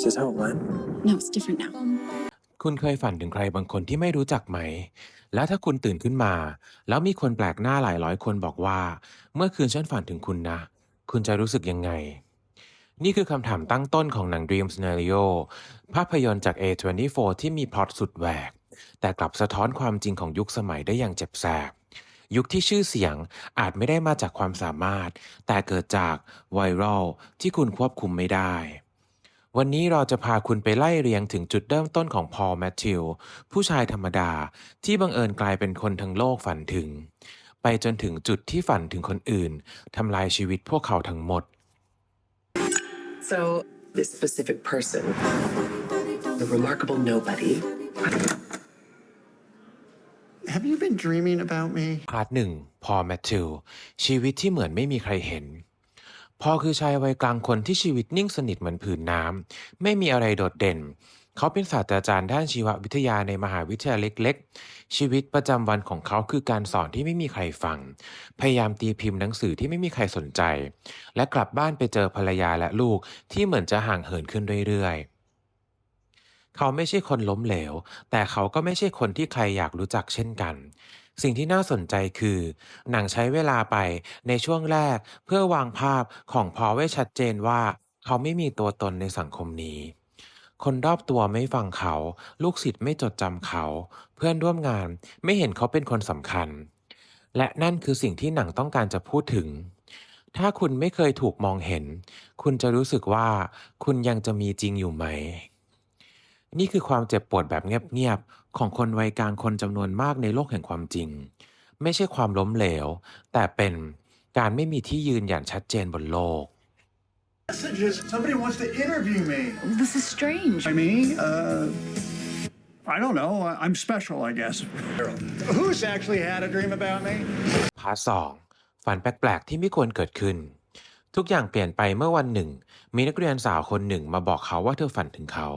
Is this how it went? No, it's different now. คุณเคยฝันถึงใครบางคนที่ไม่รู้จักไหม แล้วถ้าคุณตื่นขึ้นมา แล้วมีคนแปลกหน้าหลายร้อยคนบอกว่า เมื่อคืนฉันฝันถึงคุณนะ คุณจะรู้สึกยังไง นี่คือคำถามตั้งต้นของหนัง Dream Scenario ภาพยนตร์จาก A24 ที่มีพล็อตสุดแหวก แต่กลับสะท้อนความจริงของยุคสมัยได้อย่างเจ็บแสบยุคที่ชื่อเสียงอาจไม่ได้มาจากความสามารถ แต่เกิดจากไวรัลที่คุณควบคุมไม่ได้ วันนี้เราจะพาคุณไปไล่เรียงถึงจุดเริ่มต้นของพอลแมทธิวผู้ชายธรรมดาที่บังเอิญกลายเป็นคนทั้งโลกฝันถึง ไปจนถึงจุดที่ฝันถึงคนอื่นทำลายชีวิตพวกเขาทั้งหมด So, this specific person, the remarkable nobody, Have you been dreaming about me? พาร์ทหนึ่งพอลแมทธิวชีวิตที่เหมือนไม่มีใครเห็น พอคือชายวัยกลางคนที่ชีวิตนิ่งสนิทเหมือนผืนน้ำ ไม่มีอะไรโดดเด่น เขาเป็นศาสตราจารย์ด้านชีววิทยาในมหาวิทยาลัยเล็กๆ ชีวิตประจำวันของเขาคือการสอนที่ไม่มีใครฟัง พยายามตีพิมพ์หนังสือที่ไม่มีใครสนใจ และกลับบ้านไปเจอภรรยาและลูกที่เหมือนจะห่างเหินขึ้นเรื่อยๆเขาไม่ใช่คนล้มเหลว แต่เขาก็ไม่ใช่คนที่ใครอยากรู้จักเช่นกัน สิ่งที่น่าสนใจคือ หนังใช้เวลาไปในช่วงแรกเพื่อวางภาพของพอไว้ชัดเจนว่า เขาไม่มีตัวตนในสังคมนี้ คนรอบตัวไม่ฟังเขา ลูกศิษย์ไม่จดจำเขา เพื่อนร่วมงานไม่เห็นเขาเป็นคนสำคัญ และนั่นคือสิ่งที่หนังต้องการจะพูดถึง ถ้าคุณไม่เคยถูกมองเห็น คุณจะรู้สึกว่าคุณยังจะมีจริงอยู่ไหม นี่คือความเจ็บปวดแบบเงียบๆ ของคนวัยกลางคนจำนวนมากในโลกแห่งความจริง ไม่ใช่ความล้มเหลว แต่เป็นการไม่มีที่ยืนอย่างชัดเจนบนโลก Messages. Somebody wants to interview me. This is strange. I mean, uh, I don't know. I- I'm special, I guess. Who's actually had a dream about me? พาร์ทสองฝันแปลก ๆ ที่ไม่ควรเกิดขึ้น ทุกอย่างเปลี่ยนไปเมื่อวันหนึ่ง มีนักเรียนสาวคนหนึ่งมาบอกเขาว่าเธอฝันถึงเขา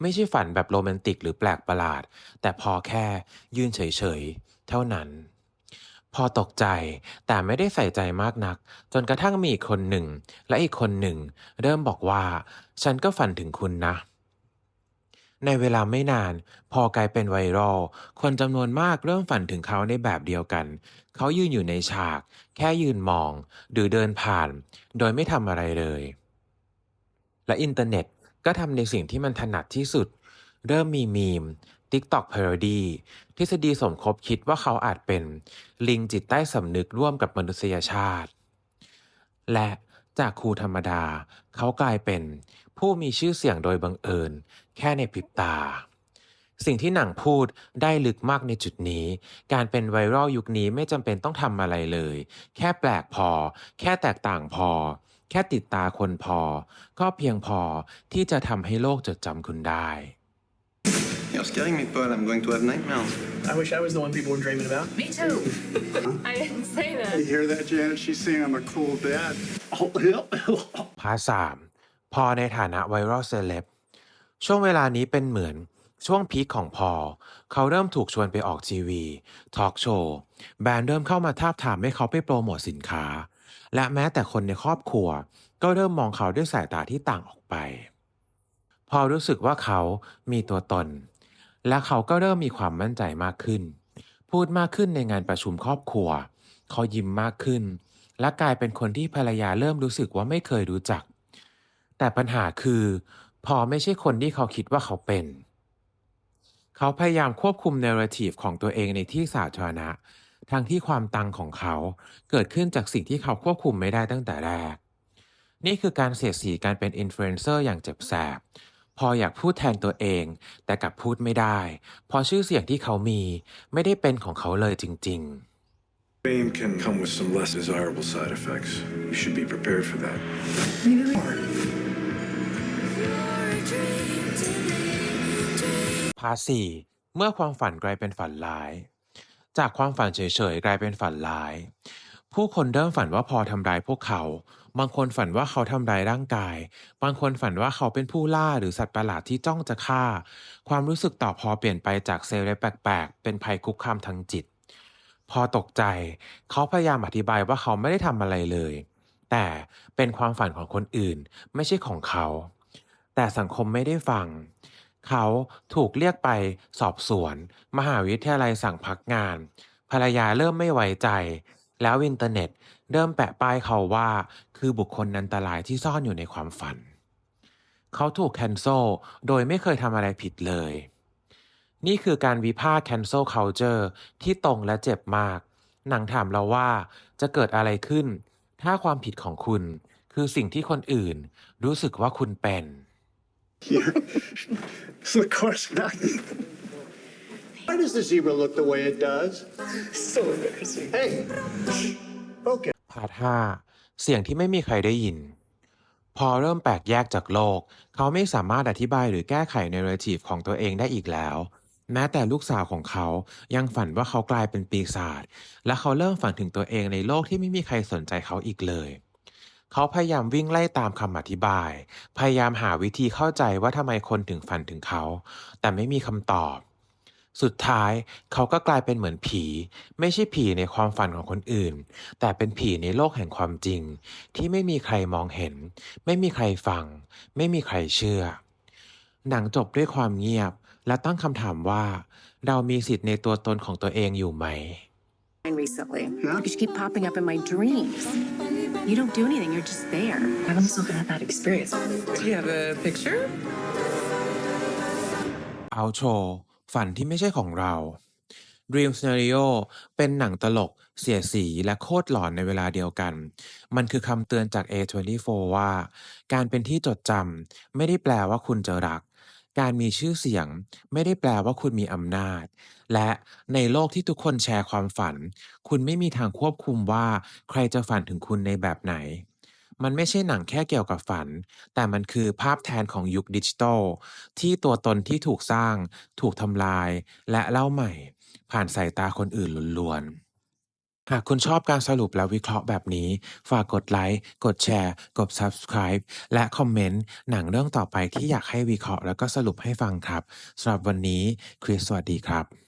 ไม่ใช่ฝันแบบโรแมนติกหรือแปลกประหลาด แต่พอแค่ยืนเฉยๆ เท่านั้น พอตกใจแต่ไม่ได้ใส่ใจมากนัก จนกระทั่งมีอีกคนหนึ่ง และอีกคนหนึ่ง เริ่มบอกว่า ฉันก็ฝันถึงคุณนะ ในเวลาไม่นาน พอกลายเป็นไวรัล คนจำนวนมากเริ่มฝันถึงเขาในแบบเดียวกัน เขายืนอยู่ในฉาก แค่ยืนมอง หรือเดินผ่าน โดยไม่ทำอะไรเลย และอินเทอร์เน็ตก็ทำในสิ่งที่มันถนัดที่สุด เริ่มมีมีม TikTok Parody ทฤษฎีสมคบคิดว่าเขาอาจเป็น ลิงจิตใต้สำนึกร่วมกับมนุษยชาติ และจากครูธรรมดา เขากลายเป็น ผู้มีชื่อเสียงโดยบังเอิญ แค่ในพริบตา สิ่งที่หนังพูดได้ลึกมากในจุดนี้ การเป็นไวรัลยุคนี้ไม่จำเป็นต้องทำอะไรเลย แค่แปลกพอ แค่แตกต่างพอ แค่ติดตาคนพอ ก็เพียงพอที่จะทำให้โลกจดจำคุณได้ You're scaring me, Paul. I'm going to have nightmares. I wish I was the one people were dreaming about. Me too. I didn't say You that. hear that, Janet? She's saying I'm a cool dad. พาร์ทสาม พอในฐานะไวรัลเซเลบช่วงเวลานี้เป็นเหมือนช่วงพีคของพอ เขาเริ่มถูกชวนไปออกทีวี ทอล์กโชว์ แบรนด์เริ่มเข้ามาทาบทามให้เขาไปโปรโมทสินค้า และแม้แต่คนในครอบครัว ก็เริ่มมองเขาด้วยสายตาที่ต่างออกไป พอรู้สึกว่าเขามีตัวตน และเขาก็เริ่มมีความมั่นใจมากขึ้น พูดมากขึ้นในงานประชุมครอบครัว เขายิ้มมากขึ้น และกลายเป็นคนที่ภรรยาเริ่มรู้สึกว่าไม่เคยรู้จัก แต่ปัญหาคือ พอไม่ใช่คนที่เขาคิดว่าเขาเป็น เขาพยายามควบคุมเนเรทีฟของตัวเองในที่สาธารณะ ทั้งที่ความตังของเขาเกิดขึ้นจากสิ่งที่เขาควบคุมไม่ได้ตั้งแต่แรก นี่คือการเสียดสีการเป็นอินฟลูเอนเซอร์อย่างเจ็บแสบ พออยากพูดแทนตัวเอง แต่กลับพูดไม่ได้ เพราะชื่อเสียงที่เขามีไม่ได้เป็นของเขาเลยจริง ๆ Fame can come with some less desirable side effects. You should be prepared for that. Maybe we พาร์ทสี่เมื่อความฝันกลายเป็นฝันร้าย จากความฝันเฉยๆ กลายเป็นฝันร้าย ผู้คนเริ่มฝันว่าพอทำร้ายพวกเขา บางคนฝันว่าเขาทำร้ายร่างกาย บางคนฝันว่าเขาเป็นผู้ล่าหรือสัตว์ประหลาดที่จ้องจะฆ่า ความรู้สึกต่อพอเปลี่ยนไปจากเซลล์แปลกๆ เป็นภัยคุกคามทางจิต พอตกใจ เขาพยายามอธิบายว่าเขาไม่ได้ทำอะไรเลย แต่เป็นความฝันของคนอื่น ไม่ใช่ของเขา แต่สังคมไม่ได้ฟัง เขาถูกเรียกไปสอบสวน มหาวิทยาลัยสั่งพักงาน ภรรยาเริ่มไม่ไว้ใจ แล้วอินเทอร์เน็ต เริ่มแปะป้ายเขาว่า คือบุคคลอันตรายที่ซ่อนอยู่ในความฝัน เขาถูกแคนเซลโดยไม่เคยทำอะไรผิดเลย นี่คือการวิพากษ์ cancel culture ที่ตรงและเจ็บมาก หนังถามเราว่าจะเกิดอะไรขึ้น ถ้าความผิดของคุณ คือสิ่งที่คนอื่นรู้สึกว่าคุณเป็น of course not. Why does the zebra look the way it does? So embarrassing. Hey. Okay. พาร์ท5เสียงที่ไม่มีใครได้ยิน พอเริ่มแปลกแยกจากโลก เขาไม่สามารถอธิบายหรือแก้ไขในเรทีฟของตัวเองได้อีกแล้ว แม้แต่ลูกสาวของเขายังฝันว่าเขากลายเป็นปีศาจและเขาเริ่มฝันถึงตัวเองในโลกที่ไม่มีใครสนใจเขาอีกเลย เขาพยายามวิ่งไล่ตามคำอธิบาย พยายามหาวิธีเข้าใจว่าทำไมคนถึงฝันถึงเขา แต่ไม่มีคำตอบ สุดท้ายเขาก็กลายเป็นเหมือนผี ไม่ใช่ผีในความฝันของคนอื่น แต่เป็นผีในโลกแห่งความจริง ที่ไม่มีใครมองเห็น ไม่มีใครฟัง ไม่มีใครเชื่อ หนังจบด้วยความเงียบและตั้งคำถามว่า เรามีสิทธิ์ในตัวตนของตัวเองอยู่ไหม recently. You keep popping up in my dreams. You don't do anything, you're just there. I've also had that experience. Do you have a picture? เอาโชว์ฝันที่ไม่ใช่ของเรา Dream Scenario เป็นหนังตลก เสียสีและโคตรหลอนในเวลาเดียวกัน มันคือคำเตือนจาก A24 ว่า การเป็นที่จดจำไม่ได้แปลว่าคุณจะรัก การมีชื่อเสียงไม่ได้แปลว่าคุณมีอำนาจ และในโลกที่ทุกคนแชร์ความฝัน คุณไม่มีทางควบคุมว่าใครจะฝันถึงคุณในแบบไหน มันไม่ใช่หนังแค่เกี่ยวกับฝัน แต่มันคือภาพแทนของยุคดิจิทัลที่ตัวตนที่ถูกสร้าง ถูกทำลาย และเล่าใหม่ ผ่านสายตาคนอื่นล้วนๆ หากคุณชอบการสรุปและวิเคราะห์แบบนี้ ฝากกดไลค์ กดแชร์ กด Subscribe และคอมเมนต์ หนังเรื่องต่อไปที่อยากให้วิเคราะห์แล้วก็สรุปให้ฟังครับสำหรับวันนี้คริสสวัสดีครับ